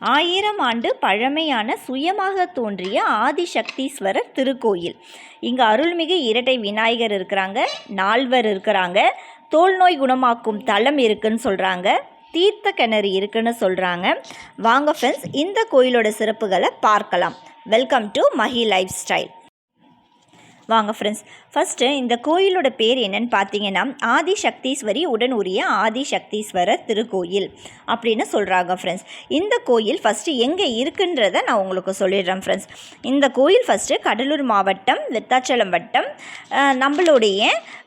ஆயிரம் ஆண்டு பழமையான சுயமாக தோன்றிய ஆதிசக்தீஸ்வரர் திருக்கோயில். இங்கே அருள்மிகு இரட்டை விநாயகர் இருக்கிறாங்க நால்வர் இருக்கிறாங்க தோல் நோய் குணமாக்கும் தலம் இருக்குன்னு சொல்கிறாங்க தீர்த்த கிணறு இருக்குன்னு சொல்கிறாங்க வாங்க ஃப்ரெண்ட்ஸ் இந்த கோயிலோட சிறப்புகளை பார்க்கலாம். Welcome to Mahi life style வாங்க ஃப்ரெண்ட்ஸ் ஃபஸ்ட்டு இந்த கோயிலோட பேர் என்னன்னு பார்த்தீங்கன்னா ஆதி சக்தீஸ்வரி உடன் உரிய ஆதி சக்தீஸ்வரர் திருக்கோயில் அப்படின்னு சொல்கிறாங்க ஃப்ரெண்ட்ஸ் இந்த கோயில் ஃபஸ்ட்டு எங்கே இருக்குன்றதை நான் உங்களுக்கு சொல்லிடுறேன் ஃப்ரெண்ட்ஸ் இந்த கோயில் ஃபஸ்ட்டு கடலூர் மாவட்டம் விருத்தாச்சலம் வட்டம் நம்மளுடைய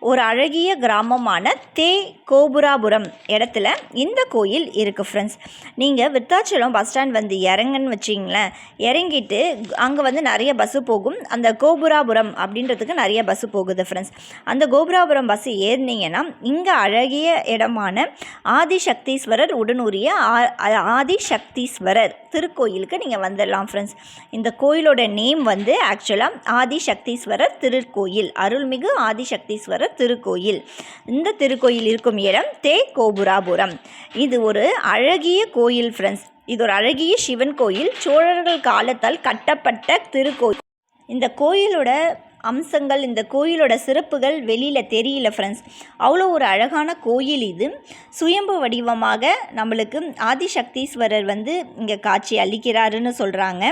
ஒரு அழகிய கிராமமான தே கோபுராபுரம் இடத்துல இந்த கோயில் இருக்குது ஃப்ரெண்ட்ஸ் நீங்கள் விருத்தாச்சலம் பஸ் ஸ்டாண்ட் வந்து இறங்குன்னு வச்சிங்களேன். இறங்கிட்டு அங்கே வந்து நிறைய பஸ்ஸு போகும். அந்த கோபுராபுரம் அப்படின்றதுக்கு நிறைய பஸ்ஸு போகுது ஃப்ரெண்ட்ஸ் அந்த கோபுராபுரம் பஸ் ஏறினீங்கன்னா இங்கே அழகிய இடமான ஆதிசக்தீஸ்வரர் உடனுரிய ஆ- ஆ- ஆதிசக்தீஸ்வரர் திருக்கோயிலுக்கு நீங்கள் வந்துடலாம் ஃப்ரெண்ட்ஸ் இந்த கோயிலோட நேம் வந்து ஆக்சுவலாக ஆதிசக்தீஸ்வரர் திருக்கோயில் அருள்மிகு ஆதிசக்தீஸ்வரர் திருக்கோயில். இந்த திருக்கோயில் இருக்கும் இடம் தே கோபுராபுரம். இது ஒரு அழகிய கோயில் ஃப்ரெண்ட்ஸ் இது ஒரு அழகிய சிவன் கோயில். சோழர்கள் காலத்தால் கட்டப்பட்ட திருக்கோயில். இந்த கோயிலோட அம்சங்கள் இந்த கோயிலோட சிறப்புகள் வெளியில் தெரியல ஃப்ரெண்ட்ஸ் அவ்வளோ ஒரு அழகான கோயில் இது. சுயம்பு வடிவமாக நம்மளுக்கு ஆதிசக்தீஸ்வரர் வந்து இங்கே காட்சி அளிக்கிறாருன்னு சொல்கிறாங்க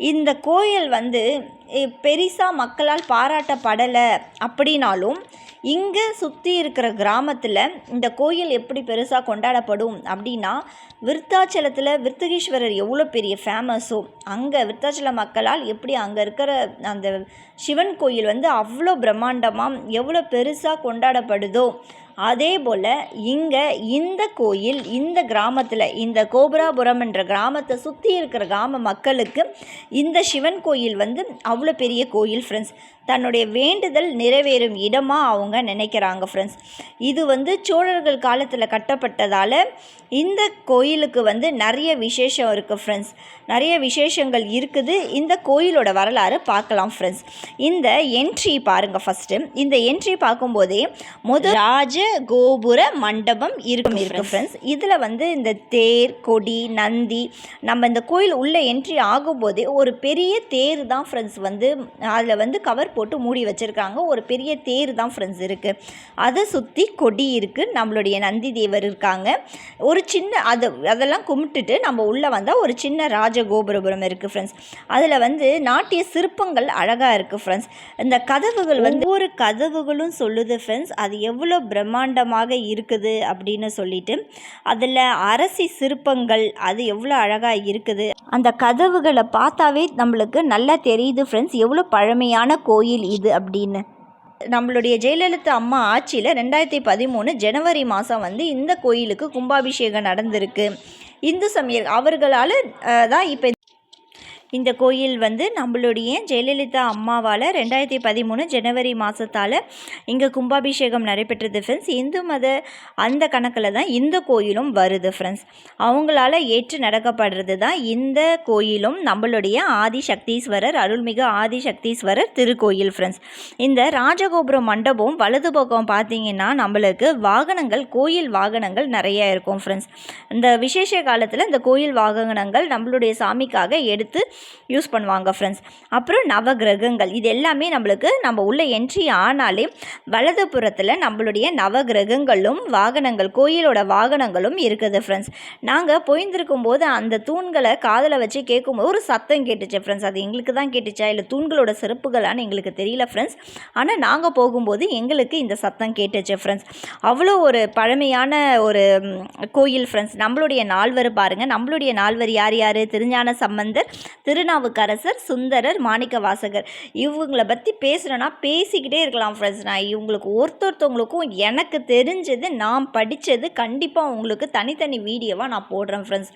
இந்த கோயில் வந்து பெரிசா மக்களால் பாராட்டப்படலை அப்படின்னாலும் இங்கே சுற்றி இருக்கிற கிராமத்தில் இந்த கோயில் எப்படி பெருசாக கொண்டாடப்படும் அப்படின்னா விருத்தாச்சலத்தில் விருத்தகீஸ்வரர் எவ்வளோ பெரிய ஃபேமஸோ அங்கே விருத்தாச்சல மக்களால் எப்படி அங்கே இருக்கிற அந்த சிவன் கோயில் வந்து அவ்வளோ பிரம்மாண்டமாக எவ்வளோ பெருசாக கொண்டாடப்படுதோ அதே போல் இங்கே இந்த கோயில் இந்த கிராமத்தில் இந்த கோபுராபுரம் என்ற கிராமத்தை சுற்றி இருக்கிற கிராம மக்களுக்கு இந்த சிவன் கோயில் வந்து அவ்வளோ பெரிய கோயில் ஃப்ரெண்ட்ஸ் தன்னுடைய வேண்டுதல் நிறைவேறும் இடமாக அவங்க நினைக்கிறாங்க ஃப்ரெண்ட்ஸ் இது வந்து சோழர்கள் காலத்தில் கட்டப்பட்டதால் இந்த கோயிலுக்கு வந்து நிறைய விசேஷம் இருக்குது ஃப்ரெண்ட்ஸ் நிறைய விசேஷங்கள் இருக்குது. இந்த கோயிலோட வரலாறு பார்க்கலாம் ஃப்ரெண்ட்ஸ் இந்த என்ட்ரி பாருங்கள் ஃபஸ்ட்டு இந்த என்ட்ரி பார்க்கும்போதே முதல் ராஜ கோபுர மண்டபம் இருக்கும் இருக்கு ஃப்ரெண்ட்ஸ் இதில் வந்து இந்த தேர் கொடி நந்தி நம்ம இந்த கோயில் உள்ள என்ட்ரி ஆகும்போதே ஒரு பெரிய தேர் தான் ஃப்ரெண்ட்ஸ் வந்து அதில் வந்து கவர் போட்டு மூடி வச்சுருக்காங்க. ஒரு பெரிய தேர் தான் ஃப்ரெண்ட்ஸ் இருக்குது அதை சுற்றி கொடி இருக்குது நம்மளுடைய நந்தி தேவர் இருக்காங்க. ஒரு சின்ன அது அதெல்லாம் கும்பிட்டுட்டு நம்ம உள்ளே வந்தால் ஒரு சின்ன ராஜகோபுரபுரம் இருக்குது ஃப்ரெண்ட்ஸ் அதில் வந்து நாட்டிய சிற்பங்கள் அழகாக இருக்குது ஃப்ரெண்ட்ஸ் இந்த கதவுகள் வந்து ஒவ்வொரு கதவுகளும் சொல்லுது ஃப்ரெண்ட்ஸ் அது எவ்வளோ பிரம்மாண்டமாக இருக்குது அப்படின்னு சொல்லிட்டு. அதில் அரசி சிற்பங்கள் அது எவ்வளோ அழகாக இருக்குது. அந்த கதவுகளை பார்த்தாவே நம்மளுக்கு நல்லா தெரியுது ஃப்ரெண்ட்ஸ் எவ்வளோ பழமையான கோயில் இது அப்படின்னு. நம்மளுடைய ஜெயலலிதா அம்மா ஆட்சியில் ரெண்டாயிரத்தி பதிமூணு ஜனவரி மாதம் வந்து இந்த கோயிலுக்கு கும்பாபிஷேகம் நடந்திருக்கு. இந்து சமய அவர்களால் தான் இப்போ இந்த கோயில் வந்து நம்மளுடைய ஜெயலலிதா அம்மாவால் ரெண்டாயிரத்தி பதிமூணு ஜனவரி மாதத்தால் இங்கே கும்பாபிஷேகம் நடைபெற்றது ஃப்ரெண்ட்ஸ் இந்து மத அந்த கணக்கில் தான் இந்த கோயிலும் வருது ஃப்ரெண்ட்ஸ் அவங்களால ஏற்று நடக்கப்படுறது தான் இந்த கோயிலும் நம்மளுடைய ஆதிசக்தீஸ்வரர் அருள்மிகு ஆதிசக்தீஸ்வரர் திருக்கோயில் ஃப்ரெண்ட்ஸ் இந்த ராஜகோபுரம் மண்டபம் வலது பக்கம் பார்த்தீங்கன்னா நம்மளுக்கு வாகனங்கள் கோயில் வாகனங்கள் நிறைய இருக்கும் ஃப்ரெண்ட்ஸ் இந்த விசேஷ காலத்தில் இந்த கோயில் வாகனங்கள் நம்மளுடைய சாமிக்காக எடுத்து யூஸ் பண்ணுவாங்க ஃப்ரெண்ட்ஸ் அப்புறம் நவகிரகங்கள். இது எல்லாமே நம்மளுக்கு நம்ம உள்ளே என்ட்ரி ஆனாலே வலதுபுறத்தில் நம்மளுடைய நவகிரகங்களும் வாகனங்கள் கோயிலோட வாகனங்களும் இருக்குது ஃப்ரெண்ட்ஸ் நாங்கள் போயிருந்திருக்கும் போது அந்த தூண்களை காதில் வச்சு கேட்கும்போது ஒரு சத்தம் கேட்டுச்சு ஃப்ரெண்ட்ஸ் அது எங்களுக்கு தான் கேட்டுச்சா? இல்லை தூண்களோட சிறப்புகளான்னு எங்களுக்கு தெரியல ஃப்ரெண்ட்ஸ் ஆனால் நாங்கள் போகும்போது எங்களுக்கு இந்த சத்தம் கேட்டுச்சு ஃப்ரெண்ட்ஸ் அவ்வளோ ஒரு பழமையான ஒரு கோயில் ஃப்ரெண்ட்ஸ் நம்மளுடைய நால்வர் பாருங்கள் நம்மளுடைய நால்வர் யார் யார்? திருஞான சம்பந்தர் திருநாவுக்கரசர் சுந்தரர் மாணிக்க வாசகர் இவங்கள பற்றி பேசுகிறேன்னா பேசிக்கிட்டே இருக்கலாம் ஃப்ரெண்ட்ஸ் நான் இவங்களுக்கு ஒருத்தொருத்தவங்களுக்கும் எனக்கு தெரிஞ்சது நான் படித்தது கண்டிப்பாக உங்களுக்கு தனித்தனி வீடியோவாக நான் போடுறேன் ஃப்ரெண்ட்ஸ்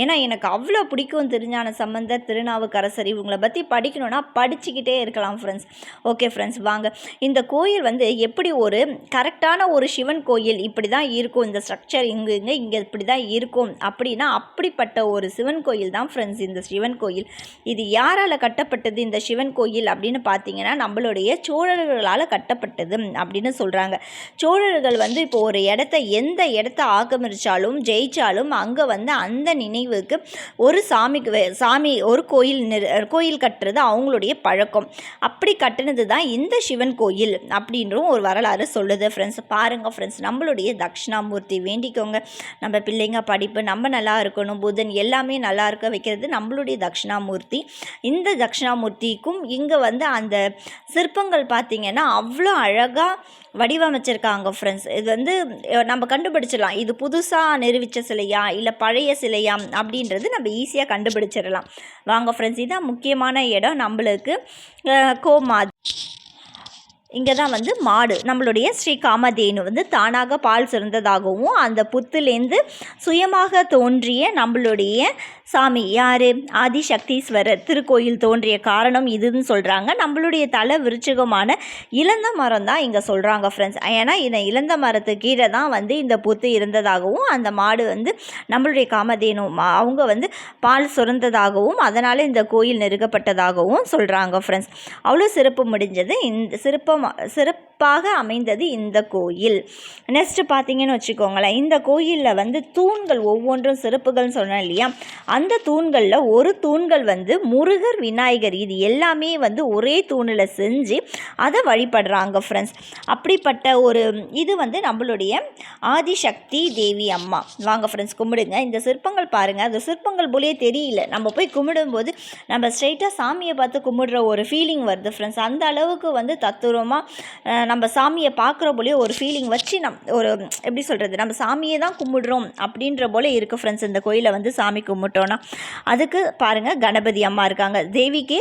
ஏன்னா எனக்கு அவ்வளோ பிடிக்கும் திருஞான சம்பந்தர் திருநாவுக்கரசர். இவங்கள பற்றி படிக்கணும்னா படிச்சுக்கிட்டே இருக்கலாம் ஃப்ரெண்ட்ஸ் ஓகே ஃப்ரெண்ட்ஸ் வாங்க. இந்த கோயில் வந்து எப்படி ஒரு கரெக்டான ஒரு சிவன் கோயில் இப்படி தான் இருக்கும் இந்த ஸ்ட்ரக்சர் இங்கே இங்கே இங்கே இப்படி தான் இருக்கும் அப்படின்னா அப்படிப்பட்ட ஒரு சிவன் கோயில் தான் ஃப்ரெண்ட்ஸ் இந்த சிவன் கோயில். இது யாரால் கட்டப்பட்டது? இந்த சிவன் கோயில் அப்படின்னு பார்த்தீங்கன்னா நம்மளுடைய சோழர்களால் கட்டப்பட்டது அப்படின்னு சொல்கிறாங்க சோழர்கள் வந்து இப்போ ஒரு இடத்த எந்த இடத்த ஆக்கிரமிச்சாலும் ஜெயித்தாலும் அங்கே வந்து அந்த நினைவுக்கு ஒரு சாமிக்கு சாமி ஒரு கோயில் கோயில் கட்டுறது அவங்களுடைய பழக்கம். அப்படி கட்டினது தான் இந்த சிவன் கோயில் அப்படின்றும் ஒரு வரலாறு சொல்லுது. ஃப்ரெண்ட்ஸ் பாருங்கள் ஃப்ரெண்ட்ஸ் நம்மளுடைய தட்சிணாமூர்த்தி வேண்டிக்கோங்க. நம்ம பிள்ளைங்க படிப்பு நம்ம நல்லா இருக்கணும் புதன் எல்லாமே நல்லா இருக்க வைக்கிறது நம்மளுடைய தட்சிணாமூர்த்தி. இந்த தட்சிணாமூர்த்திக்கும் இங்கே வந்து அந்த சிற்பங்கள் பார்த்திங்கன்னா அவ்வளோ அழகாக வடிவமைச்சிருக்காங்க ஃப்ரெண்ட்ஸ் இது வந்து நம்ம கண்டுபிடிச்சிடலாம். இது புதுசாக நிரூபித்த சிலையா இல்லை பழைய சிலையா அப்படின்றது நம்ம ஈஸியாக கண்டுபிடிச்சிடலாம். வாங்க ஃப்ரெண்ட்ஸ் இதுதான் முக்கியமான இடம் நம்மளுக்கு. கோமா இங்கே தான் வந்து மாடு. நம்மளுடைய ஸ்ரீ காமதேனு வந்து தானாக பால் சிறந்ததாகவும் அந்த புத்துலேருந்து சுயமாக தோன்றிய நம்மளுடைய சாமி யார்? ஆதிசக்தீஸ்வரர். திருக்கோயில் தோன்றிய காரணம் இதுன்னு சொல்கிறாங்க நம்மளுடைய தலை விருச்சிகமான இழந்த மரம் தான் இங்கே சொல்கிறாங்க ஃப்ரெண்ட்ஸ் ஏன்னா இந்த இழந்த மரத்துக்கு கீழே தான் வந்து இந்த புத்து இருந்ததாகவும் அந்த மாடு வந்து நம்மளுடைய காமதேனு மா- அவங்க வந்து பால் சுரந்ததாகவும் அதனால் இந்த கோயில் நெருக்கப்பட்டதாகவும் சொல்கிறாங்க ஃப்ரெண்ட்ஸ் அவ்வளோ சிறப்பு முடிஞ்சது. இந்த சிறப்பம் சிறப்பாக அமைந்தது இந்த கோயில். நெக்ஸ்ட் பார்த்தீங்கன்னு வச்சுக்கோங்களேன். இந்த கோயிலில் வந்து தூண்கள் ஒவ்வொன்றும் சிறப்புகள்னு சொன்னேன் இல்லையா? அந்த தூண்களில் ஒரு தூண்கள் வந்து முருகர் விநாயகர். இது எல்லாமே வந்து ஒரே தூணில் செஞ்சு அதை வழிபடுறாங்க ஃப்ரெண்ட்ஸ் அப்படிப்பட்ட ஒரு இது வந்து நம்மளுடைய ஆதிசக்தி தேவி அம்மா. வாங்க ஃப்ரெண்ட்ஸ் கும்பிடுங்க. இந்த சிற்பங்கள் பாருங்கள் அந்த சிற்பங்கள் போலே தெரியல. நம்ம போய் கும்பிடும்போது நம்ம ஸ்ட்ரைட்டாக சாமியை பார்த்து கும்பிடுற ஒரு ஃபீலிங் வருது ஃப்ரெண்ட்ஸ் அந்த அளவுக்கு வந்து தத்துவமாக நம்ம சாமியை பார்க்குற போலே ஒரு ஃபீலிங் வச்சு நம் ஒரு எப்படி சொல்கிறது நம்ம சாமியை தான் கும்பிடுறோம் அப்படின்ற போல இருக்குது ஃப்ரெண்ட்ஸ் இந்த கோயிலை வந்து சாமி கும்பிட்டோன்னா அதுக்கு பாருங்கள் கணபதி அம்மா இருக்காங்க. தேவிக்கு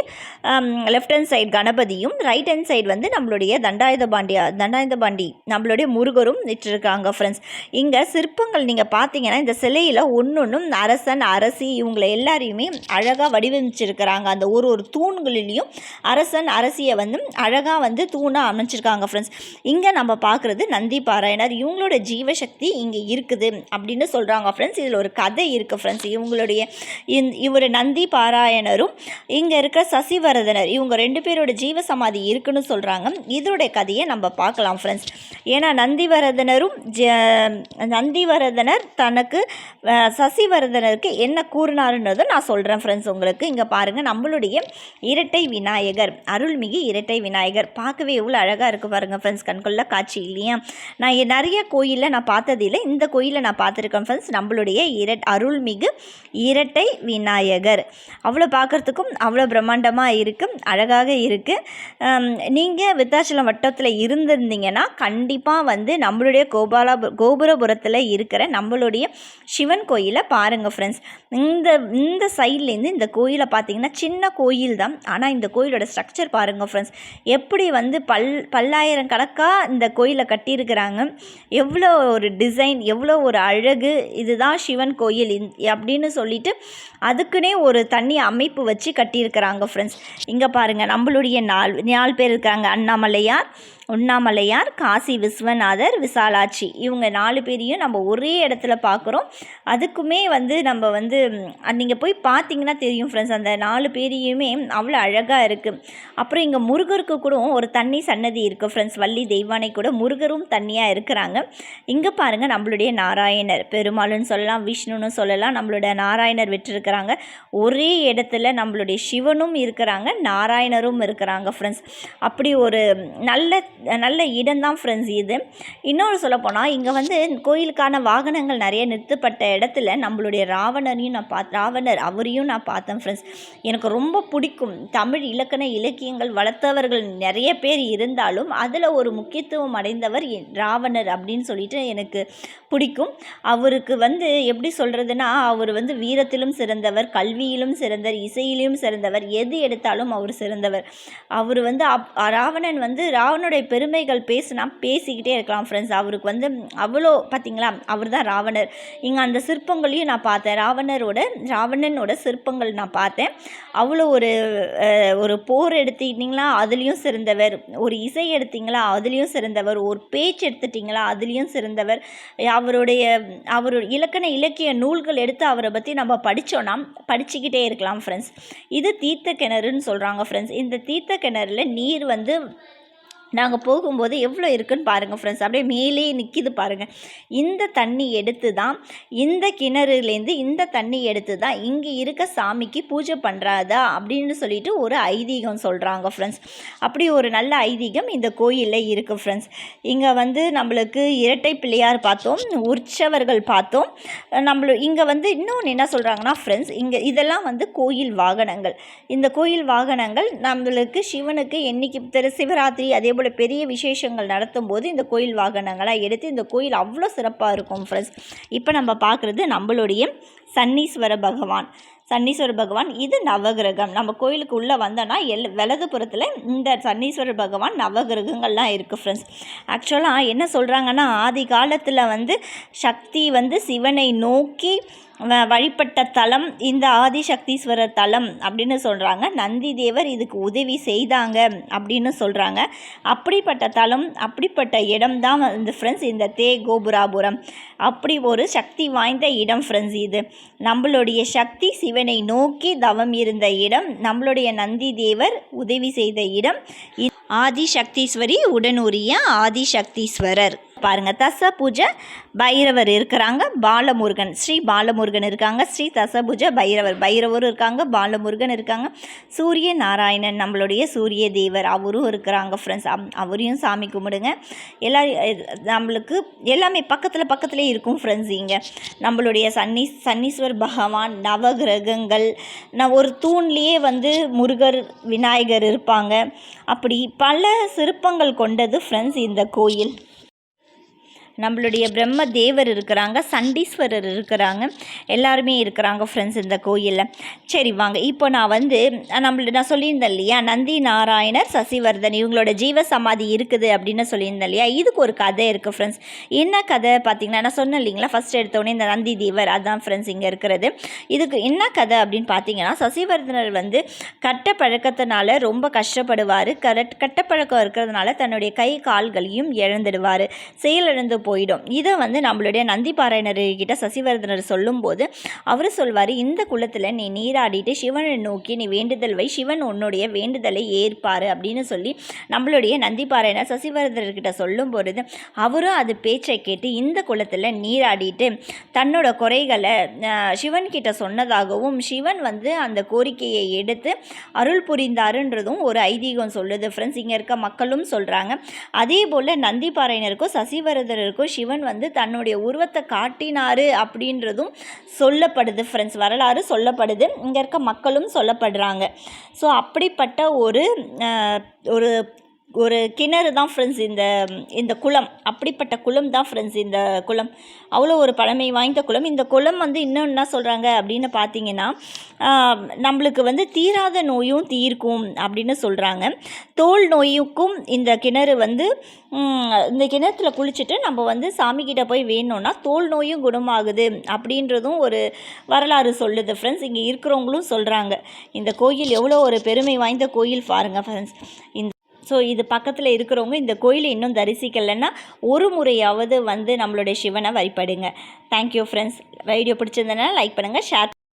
லெஃப்ட் ஹேண்ட் சைடு கணபதியும் ரைட் ஹேண்ட் சைடு வந்து நம்மளுடைய தண்டாயுத பாண்டியா தண்டாயுத பாண்டி நம்மளுடைய முருகரும் விட்டுருக்காங்க ஃப்ரெண்ட்ஸ் இங்கே சிற்பங்கள் நீங்கள் பார்த்தீங்கன்னா இந்த சிலையில் ஒன்றொன்றும் அரசன் அரசி இவங்களை எல்லாரையுமே அழகாக வடிவமைச்சிருக்கிறாங்க. அந்த ஒரு ஒரு தூண்களிலையும் அரசன் அரசியை வந்து அழகாக வந்து தூணாக அமைச்சிருக்காங்க ஃப்ரெண்ட்ஸ் இங்கே நம்ம பார்க்குறது நந்தி பாராயணர். இவங்களோட ஜீவசக்தி இங்கே இருக்குது அப்படின்னு சொல்கிறாங்க ஃப்ரெண்ட்ஸ் இதில் ஒரு கதை இருக்குது ஃப்ரெண்ட்ஸ் இவங்களுடைய இந் இவர் நந்தி பாராயணரும் இங்கே இருக்க சசிவரதனர் இவங்க ரெண்டு பேரோட ஜீவ சமாதி இருக்குன்னு சொல்கிறாங்க இதோடைய கதையை நம்ம பார்க்கலாம் ஃப்ரெண்ட்ஸ் ஏன்னா நந்திவரதனரும் ஜ நந்திவரதனர் தனக்கு சசிவரதனருக்கு என்ன கூறினாருன்றதை நான் சொல்கிறேன் ஃப்ரெண்ட்ஸ் உங்களுக்கு இங்கே பாருங்கள் நம்மளுடைய இரட்டை விநாயகர் அருள்மிகு இரட்டை விநாயகர். பார்க்கவே எவ்வளோ அழகாக இருக்குது பாருங்கள் ஃப்ரெண்ட்ஸ் கண்கொள்ள காட்சி இல்லையா? நான் நிறைய கோயிலில் நான் பார்த்ததில்லை இந்த கோயிலில் நான் பார்த்துருக்கேன் ஃப்ரெண்ட்ஸ் நம்மளுடைய இரட் அருள்மிகு இரட்டை விநாயகர். அவ்வளோ பார்க்குறதுக்கும் அவ்வளோ பிரம்மாண்டமாக இருக்குது அழகாக இருக்குது நீங்கள் விருத்தாச்சலம் வட்டத்தில் இருந்திருந்தீங்கன்னா கண்டிப்பாக வந்து நம்மளுடைய கோபாலா கோபுரபுரத்தில் இருக்கிற நம்மளுடைய சிவன் கோயிலை பாருங்கள் ஃப்ரெண்ட்ஸ் இந்த இந்த சைட்லேருந்து இந்த கோயிலை பார்த்தீங்கன்னா சின்ன கோயில் தான். ஆனால் இந்த கோயிலோட ஸ்ட்ரக்சர் பாருங்கள் ஃப்ரெண்ட்ஸ் எப்படி வந்து பல் பல்லாயிரம் கணக்காக இந்த கோயிலை கட்டியிருக்கிறாங்க. எவ்வளோ ஒரு டிசைன் எவ்வளோ ஒரு அழகு இதுதான் சிவன் கோயில் இந்- அப்படின்னு சொல்லிட்டு அதுக்குன்னே ஒரு தனி அமைப்பு வச்சு கட்டியிருக்கிறாங்க ஃப்ரெண்ட்ஸ் இங்கே பாருங்கள் நம்மளுடைய நாலு நாலு பேர் இருக்காங்க. அண்ணாமலையார் உண்ணாமலையார் காசி விஸ்வநாதர் விசாலாட்சி. இவங்க நாலு பேரையும் நம்ம ஒரே இடத்துல பார்க்குறோம் அதுக்குமே வந்து நம்ம வந்து நீங்கள் போய் பார்த்தீங்கன்னா தெரியும் ஃப்ரெண்ட்ஸ் அந்த நாலு பேரையுமே அவ்வளோ அழகாக இருக்குது அப்புறம் இங்கே முருகருக்கு கூட ஒரு தண்ணி சன்னதி இருக்குது ஃப்ரெண்ட்ஸ் வள்ளி தெய்வானை கூட முருகரும் தண்ணியாக இருக்கிறாங்க. இங்கே பாருங்கள் நம்மளுடைய நாராயணர். பெருமாள்னு சொல்லலாம் விஷ்ணுன்னு சொல்லலாம் நம்மளோட நாராயணர் விட்டுருக்கிறாங்க. ஒரே இடத்துல நம்மளுடைய சிவனும் இருக்கிறாங்க நாராயணரும் இருக்கிறாங்க ஃப்ரெண்ட்ஸ் அப்படி ஒரு நல்ல நல்ல இடம்தான் ஃப்ரெண்ட்ஸ் இது. இன்னொரு சொல்லப்போனால் இங்கே வந்து கோயிலுக்கான வாகனங்கள் நிறைய நிறுத்தப்பட்ட இடத்துல நம்மளுடைய ராவணனையும் நான் பார்த்து ராவணர் அவரையும் நான் பார்த்தேன் ஃப்ரெண்ட்ஸ் எனக்கு ரொம்ப பிடிக்கும். தமிழ் இலக்கண இலக்கியங்கள் வளர்த்தவர்கள் நிறைய பேர் இருந்தாலும் அதில் ஒரு முக்கியத்துவம் அடைந்தவர் ராவணர் அப்படின்னு சொல்லிட்டு எனக்கு பிடிக்கும். அவருக்கு வந்து எப்படி சொல்கிறதுனா அவர் வந்து வீரத்திலும் சிறந்தவர் கல்வியிலும் சிறந்தவர் இசையிலும் சிறந்தவர் எது எடுத்தாலும் அவர் சிறந்தவர். அவர் வந்து அப் ராவணன் வந்து ராவனுடைய பெருமைகள் பேசுனா பேசிக்கிட்டே இருக்கலாம் ஃப்ரெண்ட்ஸ் அவருக்கு வந்து அவ்வளோ பார்த்தீங்களா அவர் தான் ராவணர். இங்கே அந்த சிற்பங்களையும் நான் பார்த்தேன். ராவணரோட ராவணனோட சிற்பங்கள் நான் பார்த்தேன். அவ்வளோ ஒரு ஒரு போர் எடுத்துக்கிட்டிங்களா அதுலேயும் சிறந்தவர். ஒரு இசை எடுத்தீங்களா? அதுலேயும் சிறந்தவர். ஒரு பேச்சு எடுத்துட்டிங்களா? அதுலேயும் சிறந்தவர். அவருடைய அவரோட இலக்கண இலக்கிய நூல்கள் எடுத்து அவரை பற்றி நம்ம படித்தோன்னா படிச்சுக்கிட்டே இருக்கலாம் ஃப்ரெண்ட்ஸ் இது தீர்த்த கிணறுன்னு சொல்கிறாங்க ஃப்ரெண்ட்ஸ் இந்த தீர்த்த கிணறுல நீர் வந்து நாங்கள் போகும்போது எவ்வளோ இருக்குன்னு பாருங்கள் ஃப்ரெண்ட்ஸ் அப்படியே மேலே நிற்கிது பாருங்கள் இந்த தண்ணி எடுத்து தான் இந்த கிணறுலேருந்து இந்த தண்ணி எடுத்து தான் இங்கே இருக்க சாமிக்கு பூஜை பண்ணுறாதா அப்படின்னு சொல்லிட்டு ஒரு ஐதீகம் சொல்கிறாங்க ஃப்ரெண்ட்ஸ் அப்படி ஒரு நல்ல ஐதீகம் இந்த கோயிலில் இருக்குது ஃப்ரெண்ட்ஸ் இங்கே வந்து நம்மளுக்கு இரட்டை பிள்ளையார் பார்த்தோம் உற்சவர்கள் பார்த்தோம். நம்மள இங்கே வந்து இன்னொன்று என்ன சொல்கிறாங்கன்னா ஃப்ரெண்ட்ஸ் இங்கே இதெல்லாம் வந்து கோயில் வாகனங்கள். இந்த கோயில் வாகனங்கள் நம்மளுக்கு சிவனுக்கு என்னைக்கு திரு சிவராத்திரி அதே போல் பெரிய விசேஷங்கள் நடத்தும் போது இந்த கோயில் வாகனங்களாக எடுத்து இந்த கோயில் அவ்வளோ சிறப்பாக இருக்கும் ஃப்ரெண்ட்ஸ் இப்போ நம்ம பார்க்குறது நம்மளுடைய சன்னீஸ்வர பகவான். சன்னீஸ்வர பகவான் இது நவகிரகம். நம்ம கோயிலுக்கு உள்ளே வந்தோன்னா எல் வலதுபுறத்தில் இந்த சன்னீஸ்வர பகவான் நவகிரகங்கள்லாம் இருக்குது ஃப்ரெண்ட்ஸ் ஆக்சுவலாக என்ன சொல்கிறாங்கன்னா ஆதி காலத்தில் வந்து சக்தி வந்து சிவனை நோக்கி வழிபட்ட தலம் இந்த ஆதிசக்தீஸ்வரர் தலம் அப்படின்னு சொல்கிறாங்க நந்தி தேவர் இதுக்கு உதவி செய்தாங்க அப்படின்னு சொல்கிறாங்க அப்படிப்பட்ட தலம் அப்படிப்பட்ட இடம் தான் வந்து ஃப்ரெண்ட்ஸ் இந்த தே கோபுராபுரம். அப்படி ஒரு சக்தி வாய்ந்த இடம் ஃப்ரெண்ட்ஸ் இது. நம்மளுடைய சக்தி சிவனை நோக்கி தவம் இருந்த இடம் நம்மளுடைய நந்தி தேவர் உதவி செய்த இடம். இ- ஆதிசக்தீஸ்வரி உடனுரிய ஆதிசக்தீஸ்வரர். பாருங்கள் தச பூஜை பைரவர் இருக்கிறாங்க. பாலமுருகன். ஸ்ரீ பாலமுருகன் இருக்காங்க. ஸ்ரீ தசபுஜ பைரவர். பைரவரும் இருக்காங்க. பாலமுருகன் இருக்காங்க. சூரிய நாராயணன் நம்மளுடைய சூரிய தேவர். அவரும் இருக்கிறாங்க ஃப்ரெண்ட்ஸ் அவரையும் சாமி கும்பிடுங்க. எல்லா நம்மளுக்கு எல்லாமே பக்கத்தில் பக்கத்துலேயே இருக்கும் ஃப்ரெண்ட்ஸ் இங்கே. நம்மளுடைய சன்னி சன்னீஸ்வர் பகவான் நவகிரகங்கள் நான் ஒரு தூண்லேயே வந்து முருகர் விநாயகர் இருப்பாங்க. அப்படி பல சிற்பங்கள் கொண்டது ஃப்ரெண்ட்ஸ் இந்த கோயில். நம்மளுடைய பிரம்ம தேவர் இருக்கிறாங்க சண்டீஸ்வரர் இருக்கிறாங்க எல்லாருமே இருக்கிறாங்க ஃப்ரெண்ட்ஸ் இந்த கோயிலில். சரி வாங்க இப்போ நான் வந்து நம்மள நான் சொல்லியிருந்தேன் இல்லையா நந்தி நாராயணர் சசிவர்தன் இவங்களோட ஜீவ சமாதி இருக்குது அப்படின்னு சொல்லியிருந்தேன் இல்லையா இதுக்கு ஒரு கதை இருக்குது ஃப்ரெண்ட்ஸ் என்ன கதை பார்த்தீங்கன்னா நான் சொன்னேன் இல்லைங்களா ஃபஸ்ட் எடுத்தோடனே இந்த நந்தி தேவர் அதான் ஃப்ரெண்ட்ஸ் இங்கே இருக்கிறது. இதுக்கு என்ன கதை அப்படின்னு பார்த்தீங்கன்னா சசிவர்தனர் வந்து கட்ட பழக்கத்தினால ரொம்ப கஷ்டப்படுவார். கரெக்ட் கட்டப்பழக்கம் இருக்கிறதுனால தன்னுடைய கை கால்களையும் இழந்துடுவார். செயலிழந்து போயிடும். இதை வந்து நம்மளுடைய நந்திபாராயணர்கிட்ட சசிவர்தனர் சொல்லும்போது அவர் சொல்வார் இந்த குளத்தில் நீ நீராடிட்டு சிவனை நோக்கி நீ வேண்டுதல் வை. சிவன் உன்னுடைய வேண்டுதலை ஏற்பார். அப்படின்னு சொல்லி நம்மளுடைய நந்திபாராயணர் சசிவர்தனர்கிட்ட சொல்லும் பொழுது அவரும் அது பேச்சை கேட்டு இந்த குளத்தில் நீராடிட்டு தன்னோட குறைகளை சிவன்கிட்ட சொன்னதாகவும் சிவன் வந்து அந்த கோரிக்கையை எடுத்து அருள் புரிந்தாருன்றதும் ஒரு ஐதீகம் சொல்லுது. ஃப்ரெண்ட்ஸ் இங்கே இருக்க மக்களும் சொல்கிறாங்க அதே போல் நந்திபாறையினருக்கும் சசிவரதருக்கும் இருக்கும். சிவன் வந்து தன்னுடைய உருவத்தை காட்டினாரு அப்படின்றதும் சொல்லப்படுது ஃப்ரெண்ட்ஸ் வரலாறு சொல்லப்படுது. இங்கே இருக்க மக்களும் சொல்லப்படுறாங்க. ஸோ அப்படிப்பட்ட ஒரு ஒரு ஒரு கிணறு தான் ஃப்ரெண்ட்ஸ் இந்த இந்த குளம். அப்படிப்பட்ட குளம் தான் ஃப்ரெண்ட்ஸ் இந்த குளம். அவ்வளோ ஒரு பழமை வாய்ந்த குளம். இந்த குளம் வந்து இன்னும் என்ன சொல்கிறாங்க அப்படின்னு பார்த்தீங்கன்னா நம்மளுக்கு வந்து தீராத நோயும் தீர்க்கும் அப்படின்னு சொல்கிறாங்க தோல் நோயுக்கும் இந்த கிணறு வந்து இந்த கிணத்துல குளிச்சுட்டு நம்ம வந்து சாமிக்கிட்ட போய் வேணும்னா தோல் நோயும் குணமாகுது அப்படின்றதும் ஒரு வரலாறு சொல்லுது ஃப்ரெண்ட்ஸ் இங்கே இருக்கிறவங்களும் சொல்கிறாங்க இந்த கோயில் எவ்வளோ ஒரு பெருமை வாய்ந்த கோயில் பாருங்கள் ஃப்ரெண்ட்ஸ் இந்த ஸோ இது பக்கத்தில் இருக்கிறவங்க இந்த கோயிலை இன்னும் தரிசிக்கலைன்னா ஒரு முறையாவது வந்து நம்மளுடைய சிவனை வழிபடுங்க. தேங்க்யூ ஃப்ரெண்ட்ஸ் வீடியோ பிடிச்சிருந்தனா லைக் பண்ணுங்கள் ஷேர்